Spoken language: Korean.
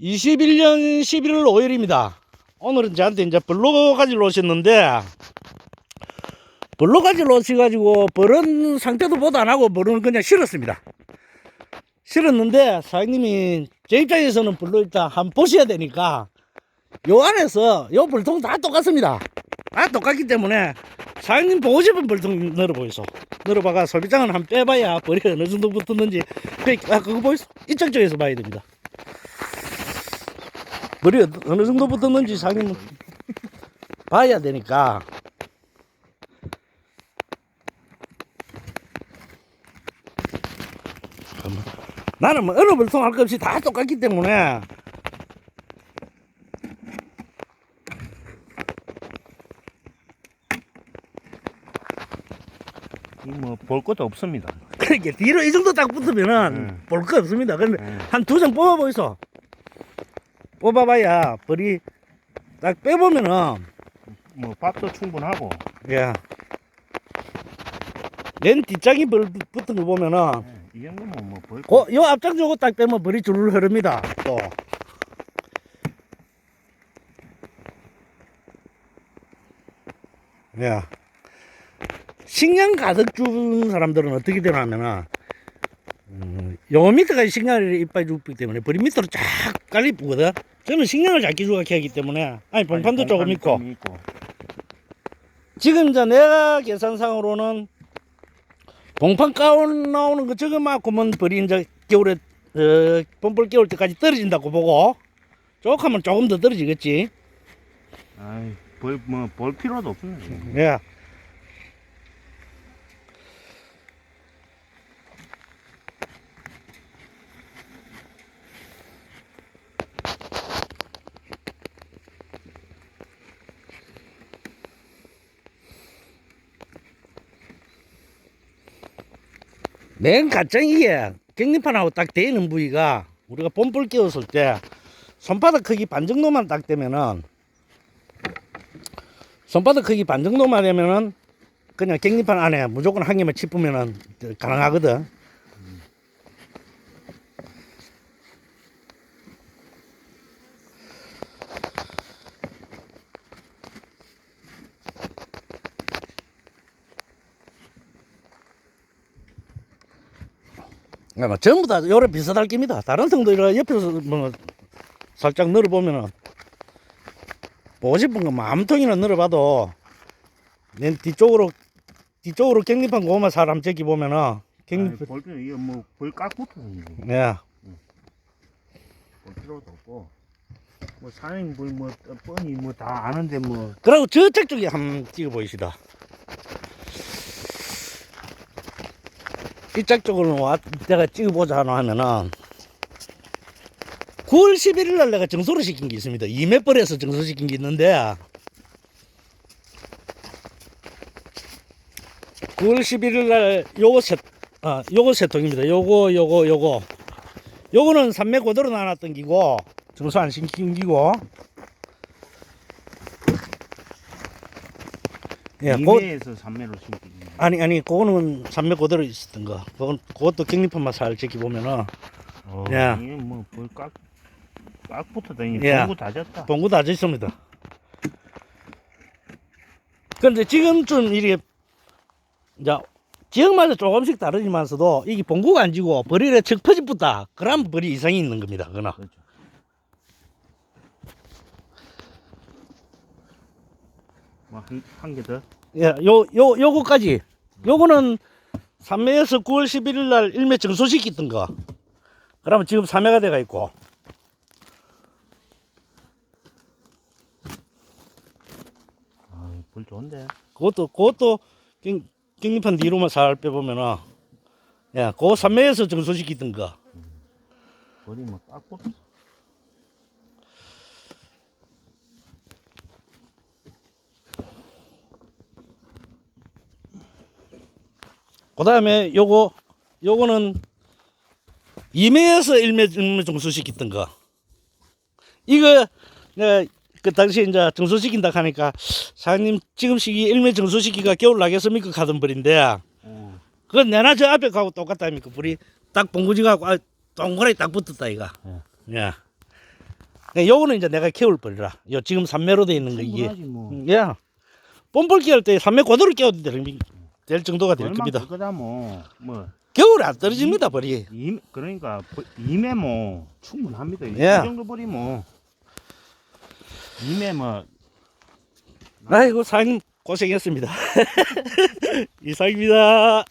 21년 11월 5일입니다. 오늘은 저한테 이제 블로가지를 오셨는데, 블로가지를 오셔가지고, 버른 상태도 보도 안 하고, 버른을 그냥 실었습니다. 실었는데, 사장님이 제 입장에서는 블로 일단 한번 보셔야 되니까, 요 안에서, 요 벌통 다 똑같습니다. 다 똑같기 때문에, 사장님 보고 싶은 벌통 늘어보이소. 늘어봐가 소비장은 한번 빼봐야 벌이 어느 정도 붙었는지, 그, 아, 그거 보이소? 이쪽 쪽에서 봐야 됩니다. 머리 어느 정도 붙었는지 자기는 봐야 되니까. 나는 뭐 어느 벌통 할 것 없이 다 똑같기 때문에 뭐볼 것도 없습니다. 그렇게 뒤로 이 정도 딱 붙으면은 음. 볼거 없습니다. 근데 음. 한두 장 뽑아보이소. 뽑아봐야 벌이 딱 빼보면은 뭐 밥도 충분하고 예. 맨 뒷장이 벌 붙은 거 보면은 예, 이 정도면 뭐볼 고, 요 앞장 저거 딱 빼면 벌이 줄을 흐릅니다. 또. 야. 식량 가득 준 사람들은 어떻게 되냐면은, 음, 요 밑에까지 식량을 이빨 주기 때문에 벌이 밑으로 쫙 깔리 뿌거든. 저는 식량을 작게 주각해 하기 때문에, 아니, 봉판도 조금 있고. 지금 이제 내가 계산상으로는 봉판 가운 나오는 거 저거 맞고면 벌이 이제 겨울에 어, 봄벌 겨울 때까지 떨어진다고 보고 쪽하면 조금 더 떨어지겠지. 아이 볼뭐볼 필요도 없습니다. 예. 맨 가짱이게 격리판하고 딱 대있는 부위가 우리가 봄불 끼웠을 때 손바닥 크기 반 정도만 딱 되면은 손바닥 크기 반 정도만 되면은 그냥 격리판 안에 무조건 한 개만 짚으면은 가능하거든. 아, 전부 다 요래 비슷할 겁니다. 다른 성도 이런 옆에서 뭐 살짝 늘어보면은 보고 싶은 거 마음통이나 늘어봐도 맨 뒤쪽으로 뒤쪽으로 격립한 고만 사람 저기 보면은 격립 볼 필요 이거 뭐볼 깍붙어 예볼 필요도 없고 뭐 사장님 볼뭐 뻔히 뭐 다 아는데 뭐 그리고 저쪽 쪽에 한번 찍어 보이시다. 이쪽 쪽으로 와 내가 찍어보자 하면은 9월 11일 날 내가 정소를 시킨 게 있습니다. 이메벌에서 정소 시킨 게 있는데 9월 11일 날 요거 세, 아, 요거 세 통입니다. 요거, 요거, 요거. 요거는 산매 고도로 나눴던 기고, 정소 안 시킨 기고. 예, 고, 이메에서 산매로 심기. 아니, 아니, 그거는 산매 고도로 있었던 거. 그건, 그것도 격리판만 살짝 보면은, 어, 야. 이게 뭐볼깍 깍붙어 다니 야. 공구 다 졌다. 봉구 다 있습니다. 그런데 지금쯤 이렇게, 이제, 지역마다 조금씩 다르지만서도, 이게 봉구가 안 지고, 벌이에 척 퍼집붙다. 그럼 벌이 이상이 있는 겁니다. 그거는. 그렇죠. 한한 개 더. 예, 요, 요, 요거까지. 요거는 3매에서 9월 11일 날 일매 정소시켰던 거. 그러면 지금 3매가 돼가 있고. 아, 볼 좋은데. 그것도, 그것도 경, 격립한 뒤로만 살 빼보면은, 예, 그거 3매에서 정소시켰던 거. 볼이 뭐 깍붙어. 그 다음에 요거, 요거는 2매에서 1매, 1매 정소시켰던 거. 이거, 내가 그 당시에 이제 정소시킨다 하니까, 사장님 지금 시기 1매 정소시키가 겨울 나겠습니까? 하던 벌인데, 어. 그건 내나 저 앞에 가고 똑같다니까. 불이 딱 봉구지가 아, 동그랗게 딱 붙었다, 이가. 예. 예. 예, 요거는 이제 내가 키울 벌이라. 요 지금 삼매로 돼 있는 거 이게. 뭐. 음, 예. 뽐벌기 할 때 삼매 고도를 될, 될 정도가 될 겁니다. 거다 뭐. 뭐 겨울에 안 떨어집니다, 벌이. 이, 그러니까 버- 이매 뭐 충분합니다. 이 예. 정도 벌이 뭐 이매 뭐 아이고, 사장님 고생했습니다. 이상입니다.